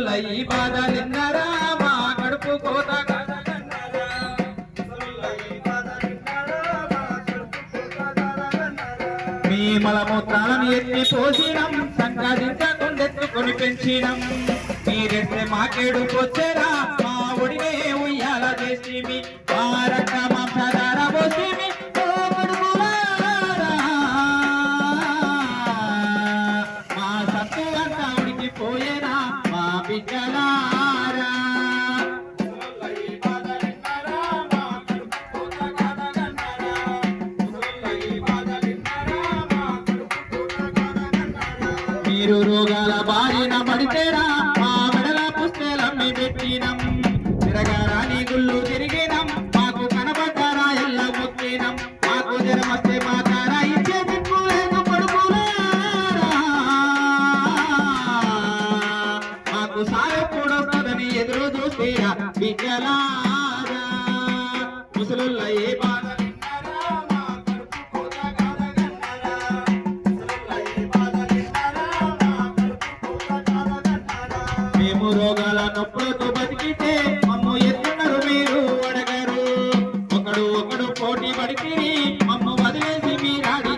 ముసలుల్ల ఈ బాధలిన్నరా మా కడుపు కోత కాదన్నరా. మీ మలమూత్రాలను ఎత్తి పోసినం సంపాదించకుండెత్తుకొని పెంచినం. మీరెత్తే మాకేడు వచ్చేరా మా ఒడినే ఉయ్యాల చేసిమి మీ రక్త మా పోసి మీ ఓ మా సత్తు అంతా ఉడికి పోయేనా మా మీరు రోగాల బారిన పడితేరా మా మెడల పుస్తెలమ్మి పెట్టినం. తిరగారాని గుళ్ళు తిరిగినం మాకు కనబడ్డారా ఎల్ల మొక్కినం మాకు జరమస్తే మాతారా ఎప్పుడు పదవి ఎదురు చూస్తేరా బిడ్డలారా ముసలుల్ల మేము రోగాల నొప్పులతో బతికితే మమ్ము ఎత్తున్నారు మీరు అడగారు. ఒకడు ఒకడు పోటీ పడితే మమ్ము వదిలేసి మీరాడి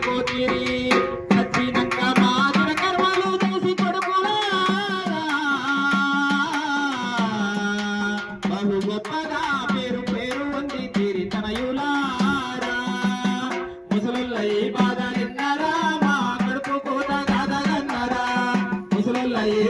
చదువు గొప్పదా పేరు పేరు ఉంది తీరి తనయులారా. ముసలుల్ల బాధ నిన్నరా మా కడుపు ఏ